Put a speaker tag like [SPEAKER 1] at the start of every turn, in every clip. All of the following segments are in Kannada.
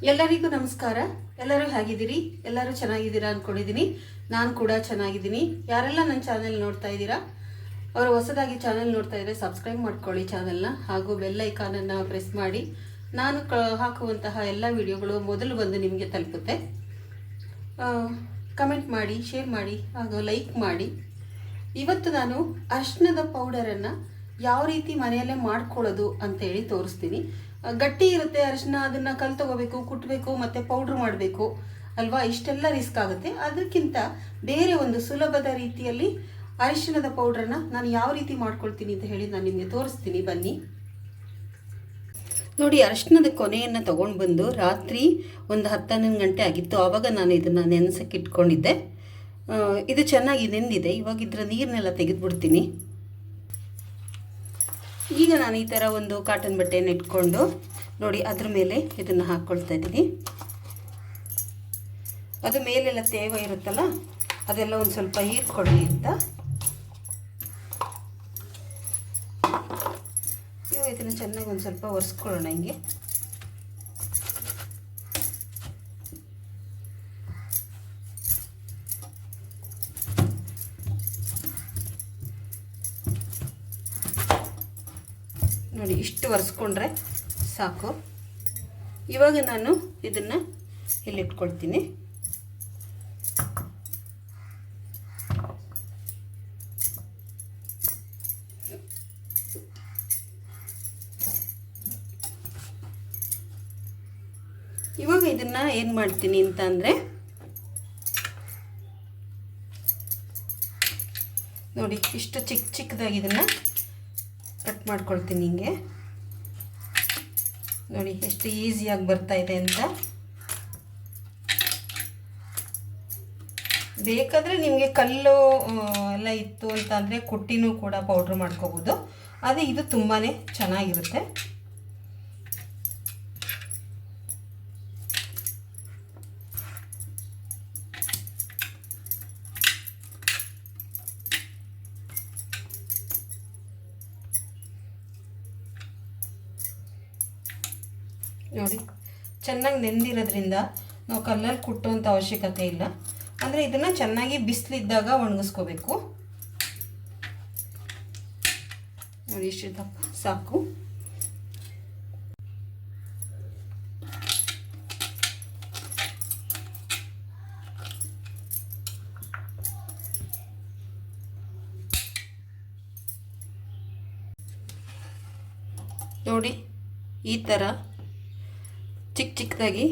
[SPEAKER 1] ಎಲ್ಲರಿಗೂ ನಮಸ್ಕಾರ. ಎಲ್ಲರೂ ಹೇಗಿದ್ದೀರಿ? ಎಲ್ಲರೂ ಚೆನ್ನಾಗಿದ್ದೀರಾ ಅಂದ್ಕೊಂಡಿದ್ದೀನಿ ನಾನು ಕೂಡ ಚೆನ್ನಾಗಿದ್ದೀನಿ. ಯಾರೆಲ್ಲ ನನ್ನ ಚಾನೆಲ್ ನೋಡ್ತಾ ಇದ್ದೀರಾ? ಅವರು ಹೊಸದಾಗಿ ಚಾನೆಲ್ ನೋಡ್ತಾ ಇದ್ದರೆ ಸಬ್ಸ್ಕ್ರೈಬ್ ಮಾಡ್ಕೊಳ್ಳಿ ಚಾನೆಲ್ನ ಹಾಗೂ ಬೆಲ್ ಐಕಾನನ್ನು ಪ್ರೆಸ್ ಮಾಡಿ. ನಾನು ಹಾಕುವಂತಹ ಎಲ್ಲ ವಿಡಿಯೋಗಳು ಮೊದಲು ಬಂದು ನಿಮಗೆ ತಲುಪುತ್ತೆ. ಕಮೆಂಟ್ ಮಾಡಿ ಶೇರ್ ಮಾಡಿ ಹಾಗೂ ಲೈಕ್ ಮಾಡಿ. ಇವತ್ತು ನಾನು ಅರ್ಶಿಣದ ಪೌಡರನ್ನು ಯಾವ ರೀತಿ ಮನೆಯಲ್ಲೇ ಮಾಡ್ಕೊಳ್ಳೋದು ಅಂತೇಳಿ ತೋರಿಸ್ತೀನಿ. ಆ, ಗಟ್ಟಿ ಇರುತ್ತೆ ಅರಿಶಿನ, ಅದನ್ನು ಕಲ್ ತಗೋಬೇಕು ಕುಟ್ಟಬೇಕು ಮತ್ತು ಪೌಡ್ರ್ ಮಾಡಬೇಕು. ಅಲ್ವಾ? ಇಷ್ಟೆಲ್ಲ ರಿಸ್ಕ್ ಆಗುತ್ತೆ. ಅದಕ್ಕಿಂತ ಬೇರೆ ಒಂದು ಸುಲಭದ ರೀತಿಯಲ್ಲಿ ಅರಿಶಿಣದ ಪೌಡ್ರನ್ನ ನಾನು ಯಾವ ರೀತಿ ಮಾಡ್ಕೊಳ್ತೀನಿ ಅಂತ ಹೇಳಿ ನಾನು ನಿಮಗೆ ತೋರಿಸ್ತೀನಿ. ಬನ್ನಿ. ನೋಡಿ, ಅರಿಶಿನದ ಕೊನೆಯನ್ನು ತೊಗೊಂಡು ಬಂದು ರಾತ್ರಿ ಒಂದು ಹತ್ತು ಹನ್ನೊಂದು ಗಂಟೆ ಆಗಿತ್ತು. ಆವಾಗ ನಾನು ಇದನ್ನು ನೆನೆಸಕ್ಕೆ ಇಟ್ಕೊಂಡಿದ್ದೆ. ಇದು ಚೆನ್ನಾಗಿ ನೆಂದಿದೆ. ಇವಾಗ ಇದರ ನೀರನ್ನೆಲ್ಲ ತೆಗೆದುಬಿಡ್ತೀನಿ. ಈಗ ನಾನು ಈ ಥರ ಒಂದು ಕಾಟನ್ ಬಟ್ಟೆಯನ್ನು ಇಟ್ಕೊಂಡು ನೋಡಿ ಅದ್ರ ಮೇಲೆ ಇದನ್ನು ಹಾಕ್ಕೊಳ್ತಾ ಇದ್ದೀನಿ. ಅದು ಮೇಲೆಲ್ಲ ತೇವ ಇರುತ್ತಲ್ಲ, ಅದೆಲ್ಲ ಒಂದು ಸ್ವಲ್ಪ ಹೀರ್ಕೊಳ್ಳಿ ಅಂತ. ಇದನ್ನು ಚೆನ್ನಾಗಿ ಒಂದು ಸ್ವಲ್ಪ ಒರೆಸ್ಕೊಳ್ಳೋಣ ಹಿಂಗೆ. ಒರೆಸ್ಕೊಂಡ್ರೆ ಸಾಕು. ಇವಾಗ ನಾನು ಇದನ್ನು ಇಲ್ಲಿಟ್ಕೊಳ್ತೀನಿ. ಇವಾಗ ಇದನ್ನ ಏನು ಮಾಡ್ತೀನಿ ಅಂತ ಅಂದರೆ, ನೋಡಿ ಇಷ್ಟು ಚಿಕ್ಕ ಚಿಕ್ಕದಾಗಿ ಇದನ್ನು ಕಟ್ ಮಾಡ್ಕೊಳ್ತೀನಿ ಹಿಂಗೆ. ನೋಡಿ, ಎಷ್ಟು ಈಸಿಯಾಗಿ ಬರ್ತಾ ಇದೆ ಅಂತ. ಬೇಕಾದರೆ ನಿಮಗೆ ಕಲ್ಲು ಎಲ್ಲ ಇತ್ತು ಅಂತ ಅಂದರೆ ಕುಟ್ಟಿನೂ ಕೂಡ ಪೌಡ್ರ್ ಮಾಡ್ಕೋಬೋದು. ಆದರೆ ಇದು ತುಂಬಾ ಚೆನ್ನಾಗಿರುತ್ತೆ. ನೋಡಿ, ಚೆನ್ನಾಗಿ ನೆಂದಿರೋದ್ರಿಂದ ನಾವು ಕಲ್ಲಲ್ಲಿ ಕುಟ್ಟುವಂಥ ಅವಶ್ಯಕತೆ ಇಲ್ಲ. ಅಂದರೆ ಇದನ್ನು ಚೆನ್ನಾಗಿ ಬಿಸಿಲಿದ್ದಾಗ ಒಣಗಿಸ್ಕೋಬೇಕು. ನೋಡಿ ಇಷ್ಟು ದಪ್ಪ ಸಾಕು. ನೋಡಿ, ಈ ಥರ ಚಿಕ್ಕ ಚಿಕ್ಕದಾಗಿ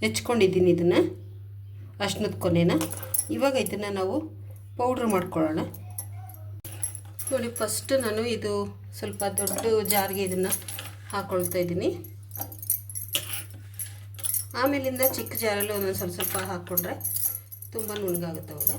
[SPEAKER 1] ಹೆಚ್ಕೊಂಡಿದ್ದೀನಿ ಇದನ್ನು ಅರ್ಶಿನದ ಕೊನೆನ. ಇವಾಗ ಇದನ್ನು ನಾವು ಪೌಡ್ರ್ ಮಾಡ್ಕೊಳ್ಳೋಣ. ನೋಡಿ ಫಸ್ಟ್ ನಾನು ಇದು ಸ್ವಲ್ಪ ದೊಡ್ಡ ಜಾರಿಗೆ ಇದನ್ನು ಹಾಕ್ಕೊಳ್ತಾ ಇದ್ದೀನಿ. ಆಮೇಲಿಂದ ಚಿಕ್ಕ ಜಾರಲ್ಲಿ ಒಂದೊಂದು ಸ್ವಲ್ಪ ಸ್ವಲ್ಪ ಹಾಕ್ಕೊಂಡ್ರೆ ತುಂಬ ನುಣ್ಣಗಾಗುತ್ತೆ ಅವಾಗ.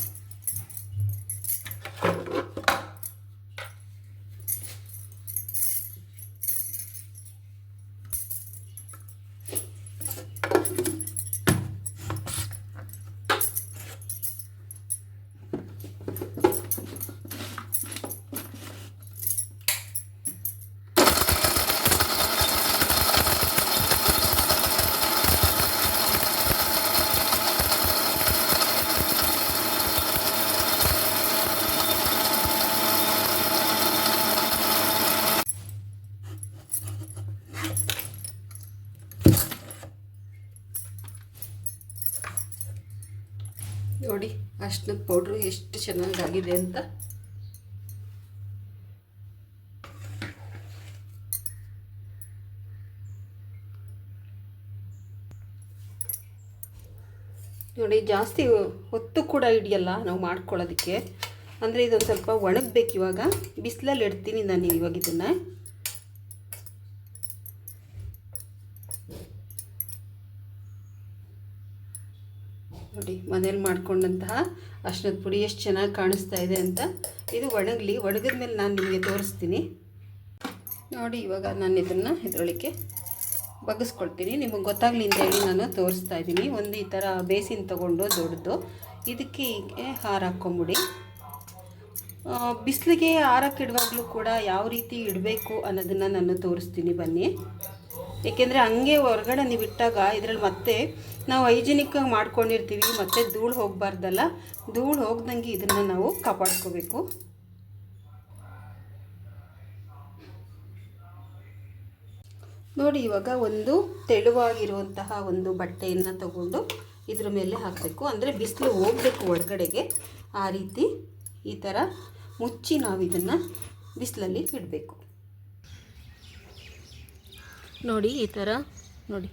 [SPEAKER 1] ನೋಡಿ ಅರ್ಶಿನದ ಪೌಡ್ರು ಎಷ್ಟು ಚೆನ್ನಾಗಾಗಿದೆ ಅಂತ. ನೋಡಿ, ಜಾಸ್ತಿ ಹೊತ್ತು ಕೂಡ ಹಿಡಿಯಲ್ಲ ನಾವು ಮಾಡ್ಕೊಳ್ಳೋದಕ್ಕೆ. ಅಂದರೆ ಇದೊಂದು ಸ್ವಲ್ಪ ಒಣಗಬೇಕು ಇವಾಗ. ಬಿಸಿಲಲ್ಲಿ ಇಡ್ತೀನಿ ನಾನು ಇವಾಗ ಇದನ್ನು ನೋಡಿ ಮನೇಲಿ ಮಾಡಿಕೊಂಡಂತಹ ಅರ್ಶಿನದ ಪುಡಿ ಎಷ್ಟು ಚೆನ್ನಾಗಿ ಕಾಣಿಸ್ತಾ ಇದೆ ಅಂತ ಇದು ಒಣಗಲಿ, ಒಣಗಿದ ಮೇಲೆ ನಾನು ನಿಮಗೆ ತೋರಿಸ್ತೀನಿ. ನೋಡಿ, ಇವಾಗ ನಾನು ಇದನ್ನು ಇದರೊಳಗೆ ಬಗ್ಗಿಸ್ಕೊಳ್ತೀನಿ ನಿಮಗೆ ಗೊತ್ತಾಗಲಿ ಅಂತ ಹೇಳಿ ನಾನು ತೋರಿಸ್ತಾ ಇದ್ದೀನಿ ಒಂದು ಈ ಥರ ಬೇಸಿನ ತೊಗೊಂಡು ದೊಡ್ಡದು. ಇದಕ್ಕೆ ಹೀಗೆ ಹಾರ ಹಾಕ್ಕೊಂಬಿಡಿ ಬಿಸಿಲಿಗೆ ಹಾರಕ್ಕೆ ಇಡುವಾಗಲೂ ಕೂಡ ಯಾವ ರೀತಿ ಇಡಬೇಕು ಅನ್ನೋದನ್ನು ನಾನು ತೋರಿಸ್ತೀನಿ ಬನ್ನಿ. ಏಕೆಂದರೆ ಹಂಗೆ ಹೊರಗಡೆ ನೀವು ಇಟ್ಟಾಗ ಇದರಲ್ಲಿ ಮತ್ತೆ ನಾವು ಹೈಜಿನಿಕ್ಕಾಗಿ ಮಾಡ್ಕೊಂಡಿರ್ತೀವಿ, ಮತ್ತೆ ಧೂಳು ಹೋಗಬಾರ್ದಲ್ಲ, ಧೂಳು ಹೋಗ್ದಂಗೆ ಇದನ್ನು ನಾವು ಕಾಪಾಡ್ಕೋಬೇಕು. ನೋಡಿ, ಇವಾಗ ಒಂದು ತೆಳುವಾಗಿರುವಂತಹ ಒಂದು ಬಟ್ಟೆಯನ್ನು ತಗೊಂಡು ಇದ್ರ ಮೇಲೆ ಹಾಕಬೇಕು. ಅಂದರೆ ಬಿಸಿಲು ಹೋಗಬೇಕು ಒಳಗಡೆಗೆ. ಆ ರೀತಿ ಈ ಥರ ಮುಚ್ಚಿ ನಾವು ಇದನ್ನು ಬಿಸಿಲಲ್ಲಿ ಇಡಬೇಕು. ನೋಡಿ, ಈ ಥರ ನೋಡಿ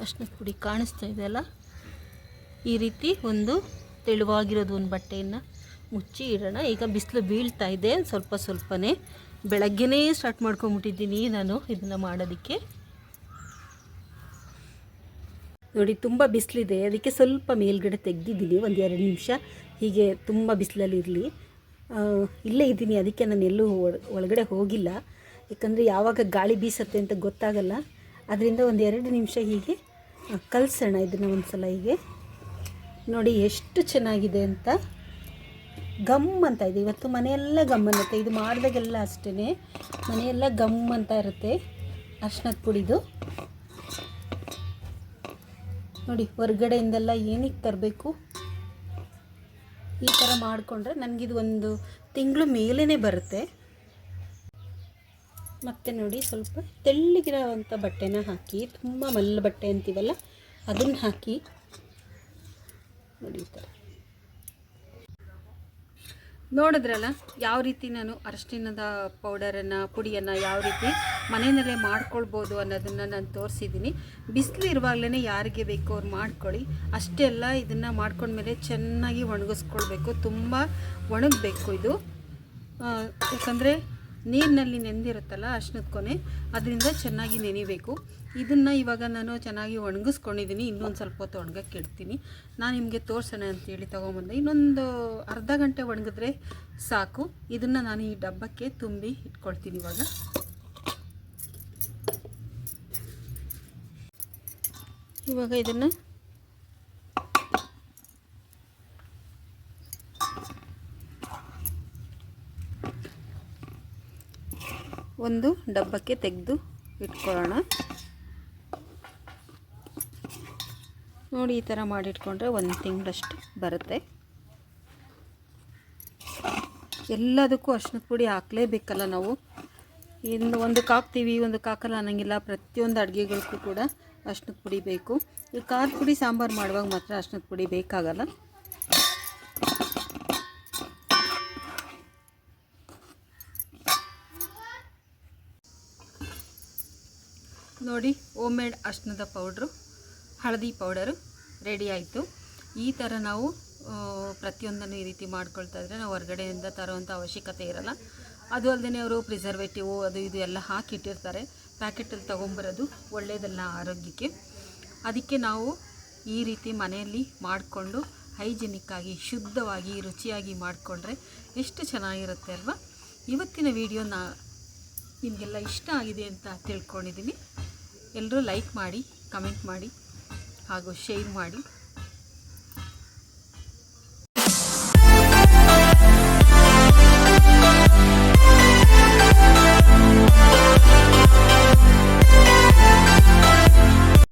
[SPEAKER 1] ಅಷ್ಟನ್ನ ಪುಡಿ ಕಾಣಿಸ್ತಾ ಇದೆಯಲ್ಲ ಈ ರೀತಿ ಒಂದು ತೆಳುವಾಗಿರೋದು ಒಂದು ಬಟ್ಟೆಯನ್ನು ಮುಚ್ಚಿ ಇಡೋಣ. ಈಗ ಬಿಸಿಲು ಬೀಳ್ತಾ ಇದೆ. ಸ್ವಲ್ಪ ಸ್ವಲ್ಪನೇ ಬೆಳಗ್ಗೆನೇ ಸ್ಟಾರ್ಟ್ ಮಾಡ್ಕೊಂಬಿಟ್ಟಿದ್ದೀನಿ ನಾನು ಇದನ್ನು ಮಾಡೋದಕ್ಕೆ. ನೋಡಿ, ತುಂಬ ಬಿಸಿಲಿದೆ. ಅದಕ್ಕೆ ಸ್ವಲ್ಪ ಮೇಲ್ಗಡೆ ತೆಗೆದಿದ್ದೀನಿ, ಒಂದು ಎರಡು ನಿಮಿಷ. ಹೀಗೆ ತುಂಬ ಬಿಸಿಲಲ್ಲಿ ಇರಲಿ. ಇಲ್ಲೇ ಇದ್ದೀನಿ. ಅದಕ್ಕೆ ನಾನು ಎಲ್ಲೂ ಒಳ- ಒಳಗಡೆ ಹೋಗಿಲ್ಲ. ಯಾಕಂದರೆ ಯಾವಾಗ ಗಾಳಿ ಬೀಸತ್ತೆ ಅಂತ ಗೊತ್ತಾಗಲ್ಲ. ಅದರಿಂದ ಒಂದು ಎರಡು ನಿಮಿಷ ಹೀಗೆ ಕಲಸೋಣ ಇದನ್ನು ಒಂದು ಸಲ ಹೀಗೆ. ನೋಡಿ ಎಷ್ಟು ಚೆನ್ನಾಗಿದೆ ಅಂತ. ಗಮ್ ಅಂತ ಇದೆ. ಇವತ್ತು ಮನೆಯೆಲ್ಲ ಗಮ್ ಅನ್ನತ್ತೆ. ಇದು ಮಾಡಿದಾಗೆಲ್ಲ ಅಷ್ಟೇ ಮನೆಯೆಲ್ಲ ಗಮ್ ಅಂತ ಇರುತ್ತೆ. ಅರ್ಶಿನದ ಪುಡಿದು. ನೋಡಿ, ಹೊರಗಡೆಯಿಂದೆಲ್ಲ ಏನಕ್ಕೆ ತರಬೇಕು? ಈ ಥರ ಮಾಡಿಕೊಂಡ್ರೆ ನನಗಿದು ಒಂದು ತಿಂಗಳು ಮೇಲೇ ಬರುತ್ತೆ. ಮತ್ತು ನೋಡಿ ಸ್ವಲ್ಪ ತೆಳ್ಳಗಿರೋವಂಥ ಬಟ್ಟೆನ ಹಾಕಿ, ತುಂಬ ಮಲ್ಲ ಬಟ್ಟೆ ಅಂತೀವಲ್ಲ, ಅದನ್ನು ಹಾಕಿ. ನೋಡಿ ನೋಡಿದ್ರಲ್ಲ, ಯಾವ ರೀತಿ ನಾನು ಅರಶಿನದ ಪೌಡರನ್ನು, ಪುಡಿಯನ್ನು ಯಾವ ರೀತಿ ಮನೆಯಲ್ಲೇ ಮಾಡ್ಕೊಳ್ಬೋದು ಅನ್ನೋದನ್ನು ನಾನು ತೋರಿಸಿದ್ದೀನಿ ಬಿಸಿಲು ಇರುವಾಗಲೇ ಯಾರಿಗೆ ಬೇಕೋ ಅವ್ರು ಮಾಡ್ಕೊಳ್ಳಿ. ಅಷ್ಟೇ ಅಲ್ಲ ಇದನ್ನು ಮಾಡ್ಕೊಂಡ್ಮೇಲೆ ಚೆನ್ನಾಗಿ ಒಣಗಿಸ್ಕೊಳ್ಬೇಕು. ತುಂಬ ಒಣಗಬೇಕು ಇದು. ಯಾಕಂದರೆ ನೀರಿನಲ್ಲಿ ನೆಂದಿರುತ್ತಲ್ಲ ಅರ್ಶಿನದ ಕೊನೆ, ಅದರಿಂದ ಚೆನ್ನಾಗಿ ನೆನಿಬೇಕು. ಇದನ್ನು ಇವಾಗ ನಾನು ಚೆನ್ನಾಗಿ ಒಣಗಿಸ್ಕೊಂಡಿದ್ದೀನಿ ಇನ್ನೊಂದು ಸ್ವಲ್ಪ ಹೊತ್ತು ಒಣಗಕ್ಕೆ ಇಡ್ತೀನಿ. ನಾನು ನಿಮಗೆ ತೋರಿಸೋಣ ಅಂತೇಳಿ ತೊಗೊಂಬಂದೆ. ಇನ್ನೊಂದು ಅರ್ಧ ಗಂಟೆ ಒಣಗಿದ್ರೆ ಸಾಕು. ಇದನ್ನು ನಾನು ಈ ಡಬ್ಬಕ್ಕೆ ತುಂಬಿ ಇಟ್ಕೊಳ್ತೀನಿ ಇವಾಗ. ಇವಾಗ ಇದನ್ನು ಒಂದು ಡಬ್ಬಕ್ಕೆ ತೆಗೆದು ಇಟ್ಕೊಳ್ಳೋಣ. ನೋಡಿ ಈ ಥರ ಮಾಡಿಟ್ಕೊಂಡ್ರೆ ಒಂದು ತಿಂಗಳಷ್ಟು ಬರುತ್ತೆ. ಎಲ್ಲದಕ್ಕೂ ಅರ್ಶಿನ ಪುಡಿ ಹಾಕಲೇಬೇಕಲ್ಲ ನಾವು. ಇನ್ನು ಒಂದು ಹಾಕ್ತೀವಿ ಒಂದಕ್ಕೆ ಹಾಕಲ್ಲ ಅನ್ನಂಗಿಲ್ಲ. ಪ್ರತಿಯೊಂದು ಅಡುಗೆಗಳಿಗೂ ಕೂಡ ಅರ್ಶಿನದ ಪುಡಿ ಬೇಕು. ಈ ಖಾರದ ಪುಡಿ ಸಾಂಬಾರು ಮಾಡುವಾಗ ಮಾತ್ರ ಅರ್ಶಿನದ ಪುಡಿ ಬೇಕಾಗಲ್ಲ. ನೋಡಿ ಓಮ್ ಮೇಡ್ ಅರ್ಶಿನದ ಪೌಡ್ರು ಹಳದಿ ಪೌಡರು ರೆಡಿ ಆಯಿತು. ಈ ಥರ ನಾವು ಪ್ರತಿಯೊಂದನ್ನು ಈ ರೀತಿ ಮಾಡ್ಕೊಳ್ತಾ ಇದ್ರೆ ನಾವು ಹೊರಗಡೆಯಿಂದ ತರೋವಂಥ ಅವಶ್ಯಕತೆ ಇರಲ್ಲ. ಅದು ಅಲ್ಲದೆ ಅವರು ಪ್ರಿಸರ್ವೇಟಿವ್ ಅದು ಇದು ಎಲ್ಲ ಹಾಕಿಟ್ಟಿರ್ತಾರೆ. ಪ್ಯಾಕೆಟಲ್ಲಿ ತೊಗೊಂಬರೋದು ಒಳ್ಳೆಯದಲ್ಲ ಆರೋಗ್ಯಕ್ಕೆ. ಅದಕ್ಕೆ ನಾವು ಈ ರೀತಿ ಮನೆಯಲ್ಲಿ ಮಾಡಿಕೊಂಡು ಹೈಜಿನಿಕ್ಕಾಗಿ ಶುದ್ಧವಾಗಿ, ರುಚಿಯಾಗಿ ಮಾಡಿಕೊಂಡ್ರೆ ಎಷ್ಟು ಚೆನ್ನಾಗಿರುತ್ತೆ ಅಲ್ವಾ? ಇವತ್ತಿನ ವಿಡಿಯೋನ ನಿಮಗೆಲ್ಲ ಇಷ್ಟ ಆಗಿದೆ ಅಂತ ತಿಳ್ಕೊಂಡಿದ್ದೀನಿ ಎಲ್ಲರೂ ಲೈಕ್ ಮಾಡಿ ಕಮೆಂಟ್ ಮಾಡಿ ಹಾಗೂ ಶೇರ್ ಮಾಡಿ.